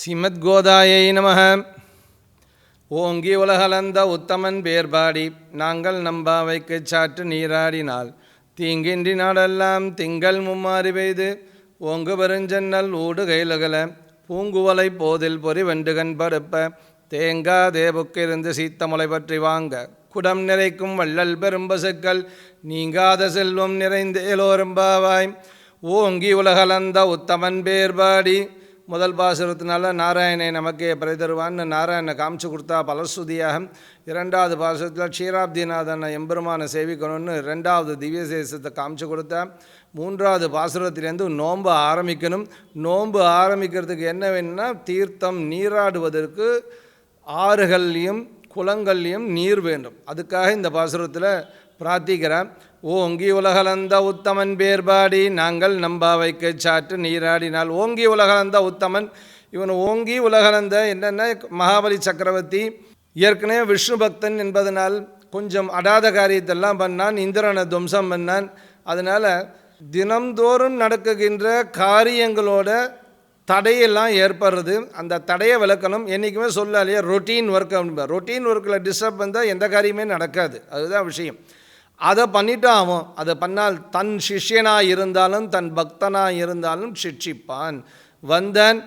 ஸ்ரீமத் கோதாயை நம. ஓங்கி உலகலந்த உத்தமன் பேர்பாடி நாங்கள் நம்பாவைக்கு சாற்று நீராடினால் தீங்கின்றி நாடெல்லாம் திங்கள் மும்மாறி பெய்து ஓங்கு பெருஞ்சன்னல் ஊடு கைலகல பூங்குவலை போதில் பொறி வெண்டுகன் படுப்ப தேங்கா தேவுக்கிருந்து சீத்தமுலை பற்றி வாங்க குடம் நிறைக்கும் வள்ளல் பெரும்பசுக்கள் நீங்காத செல்வம் நிறைந்தேலோரும்பாவாய் ஓங்கி உலகலந்த உத்தமன் பேர்பாடி முதல் பாசுரத்தினால நாராயணை நமக்கே பிறை தருவான்னு நாராயணனை காமிச்சு கொடுத்தா பலஸ்துதியாக இரண்டாவது பாசுரத்தில் க்ஷீராப்திநாதனை எம்பெருமானை சேவிக்கணும்னு ரெண்டாவது திவ்ய சேசத்தை காமிச்சு கொடுத்தா மூன்றாவது பாசுரத்திலேருந்து நோன்பு ஆரம்பிக்கணும். நோன்பு ஆரம்பிக்கிறதுக்கு என்ன வேணும்னா தீர்த்தம் நீராடுவதற்கு ஆறுகள்லையும் குளங்கள்லையும் நீர் வேண்டும். அதுக்காக இந்த பாசுரத்தில் பிரார்த்திக்கிறேன். ஓங்கி உலகலந்த உத்தமன் பேர்பாடி நாங்கள் நம்பாவைக்கு சாற்று நீராடினால். ஓங்கி உலகலந்த உத்தமன் இவன் ஓங்கி உலகலந்த என்னென்ன மகாபலி சக்கரவர்த்தி ஏற்கனவே விஷ்ணு பக்தன் என்பதனால் கொஞ்சம் அடாத காரியத்தெல்லாம் பண்ணான் இந்திரனை துவம்சம் பண்ணான். அதனால் தினம்தோறும் நடக்குகின்ற காரியங்களோட தடையெல்லாம் ஏற்படுறது. அந்த தடையை விளக்கணும். என்றைக்குமே சொல்லாலையே ரொட்டீன் ஒர்க் அப்படின்பா ரொட்டீன் ஒர்க்கில் டிஸ்டர்ப் வந்தால் எந்த காரியமே நடக்காது. அதுதான் விஷயம். அதை பண்ணிட்டான் அவன் அதை பண்ணால் தன் சிஷ்யனாக இருந்தாலும் தன் பக்தனாக இருந்தாலும் சிக்ஷிப்பான் வந்தன்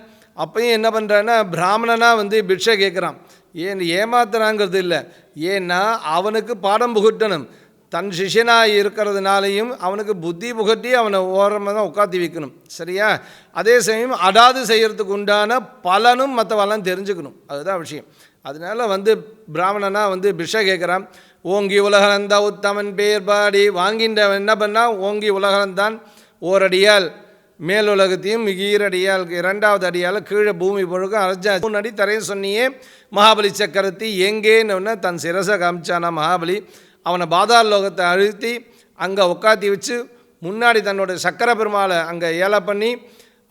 அப்பயும் என்ன பண்ணுறான்னா பிராமணனாக வந்து பிக்ஷை கேட்குறான் ஏன் ஏமாத்துறாங்கிறது இல்லை. ஏன்னா அவனுக்கு பாடம் புகட்டணும். தன் சிஷியனாக இருக்கிறதுனாலையும் அவனுக்கு புத்தி புகட்டி அவனை ஓரமாக தான் உட்காத்தி வைக்கணும். சரியா? அதே சமயம் அடாது செய்கிறதுக்கு உண்டான பலனும் மற்றவெல்லாம் தெரிஞ்சுக்கணும். அதுதான் விஷயம். அதனால வந்து பிராமணனாக வந்து பிஷை கேட்குறான் ஓங்கி உலகளந்த உத்தமன் பேர் பாடி வாங்கின்றவன் என்ன பண்ணால் ஓங்கி உலகளந்தான் ஓரடியால் மேலுலகத்தையும் ஈரடியால் இரண்டாவது அடியால் கீழே பூமி பொழுக்க அரைஞ்சா மூணு அடி தரையும் சொன்னியே மகாபலி சக்கரத்தி எங்கேன்னு தன் சிரசை காமிச்சானா மகாபலி. அவனை பாதாள லோகத்தை அழுத்தி அங்கே உட்காத்தி வச்சு முன்னாடி தன்னோட சக்கர பெருமாளை அங்கே ஏல பண்ணி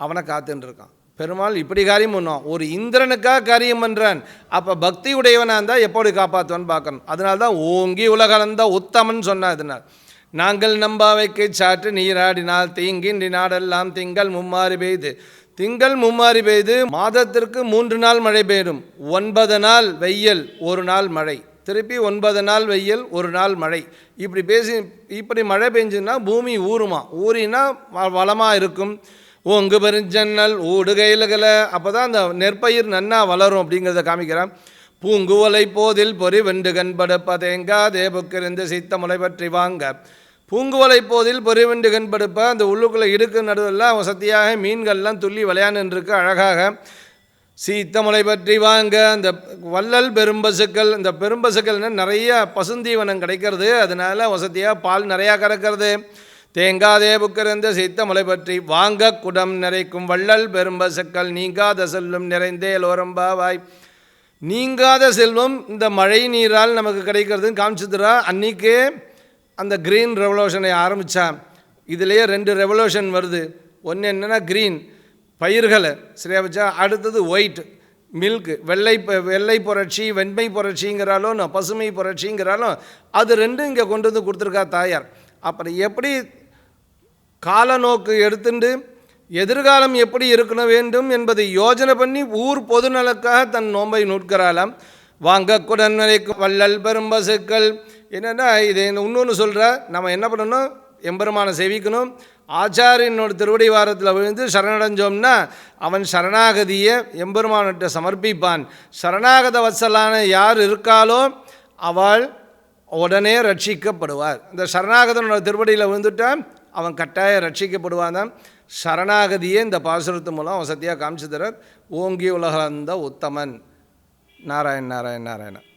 அவனை காத்துன்னு இருக்கான். பெருமாள் இப்படி காரியம் பண்ணுவான். ஒரு இந்திரனுக்காக காரியம் பண்ணுறான் அப்போ பக்தி உடையவனாக இருந்தால் எப்படி காப்பாற்றுவான்னு பார்க்கணும். அதனால தான் ஓங்கி உலகலந்த உத்தமன் சொன்னான் அதனால் நாங்கள் நம்பாவைக்கு சாற்று நீராடினால் தீங்கின்றி நாடெல்லாம் திங்கள் மும்மாறு பெய்து. திங்கள் மும்மாறி பெய்து மாதத்திற்கு மூன்று நாள் மழை பெய்யும். ஒன்பது நாள் வெயில் ஒரு நாள் மழை. திருப்பி ஒன்பது நாள் வெயில் ஒரு நாள் மழை. இப்படி பேசி இப்படி மழை பெஞ்சுன்னா பூமி ஊறுமா ஊறினா வளமாக இருக்கும். ஓங்கு பெருஞ்சன்னல் ஊடுகையிலகல அப்போ தான் அந்த நெற்பயிர் நன்னா வளரும் அப்படிங்கிறத காமிக்கிறான். பூங்குவலை போதில் பொறி வெண்டு கண்படுப்ப தேங்கா தேபுக்கிருந்து சித்த முளை பற்றி வாங்க. பூங்குவலை போதில் பொறி வெண்டு கண்படுப்ப அந்த உள்ளுக்குள்ளே இடுக்கு நடுவெல்லாம் வசதியாக மீன்கள்லாம் துள்ளி விளையாண்டுருக்கு அழகாக. சீத்தமலை பற்றி வாங்க. அந்த வள்ளல் பெரும்பசுக்கள் இந்த பெரும்பசுக்கள்னு நிறைய பசுந்தீவனம் கிடைக்கிறது. அதனால் வசதியாக பால் நிறையா கறக்கிறது. தேங்காதே புக்கிருந்த சீத்தமலை பற்றி வாங்க குடம் நிறைக்கும் வள்ளல் பெரும்பசுக்கள் நீங்காத செல்வம் நிறைந்தே லோரம்பாவாய் நீங்காத செல்வம் இந்த மழை நீரால் நமக்கு கிடைக்கிறதுன்னு காமிச்சுதுரா அன்றைக்கே அந்த க்ரீன் ரெவல்யூஷனை ஆரம்பித்தான் இதுலேயே ரெண்டு ரெவல்யூஷன் வருது. ஒன்று என்னென்னா க்ரீன் பயிர்களை. சரியா வச்சா அடுத்தது ஒயிட் மில்க்கு வெள்ளை வெள்ளை புரட்சி வெண்மை புரட்சிங்கிறாலும் பசுமை புரட்சிங்கிறாலும் அது ரெண்டும் இங்கே கொண்டு வந்து கொடுத்துருக்கா தாயார். அப்புறம் எப்படி காலநோக்கு எடுத்துண்டு எதிர்காலம் எப்படி இருக்கணும் வேண்டும் என்பதை யோஜனை பண்ணி ஊர் பொதுநலக்காக தன் நோன்பை நூட்கிறாளாம். வாங்க குடன் நிலைக்கும் வள்ளல் பெரும்பசுக்கள் என்னென்னா இது இன்னொன்று சொல்கிற நம்ம என்ன பண்ணணும்? எம்பெருமானை சேவிக்கணும். ஆச்சாரியனோட திருவடி வாரத்தில் விழுந்து சரணடைஞ்சோம்னா அவன் சரணாகதியை எம்பெருமானிட்ட சமர்ப்பிப்பான். சரணாகத வசலான யார் இருக்காலோ அவள் உடனே ரட்சிக்கப்படுவார். இந்த சரணாகதனோட திருவடியில் விழுந்துட்டான் அவன் கட்டாயம் ரட்சிக்கப்படுவான் தான். சரணாகதியே இந்த பாசுரத்து மூலம் வசதியாக காமிச்சு தர ஓங்கி உலகந்த உத்தமன். நாராயண் நாராயண் நாராயணன்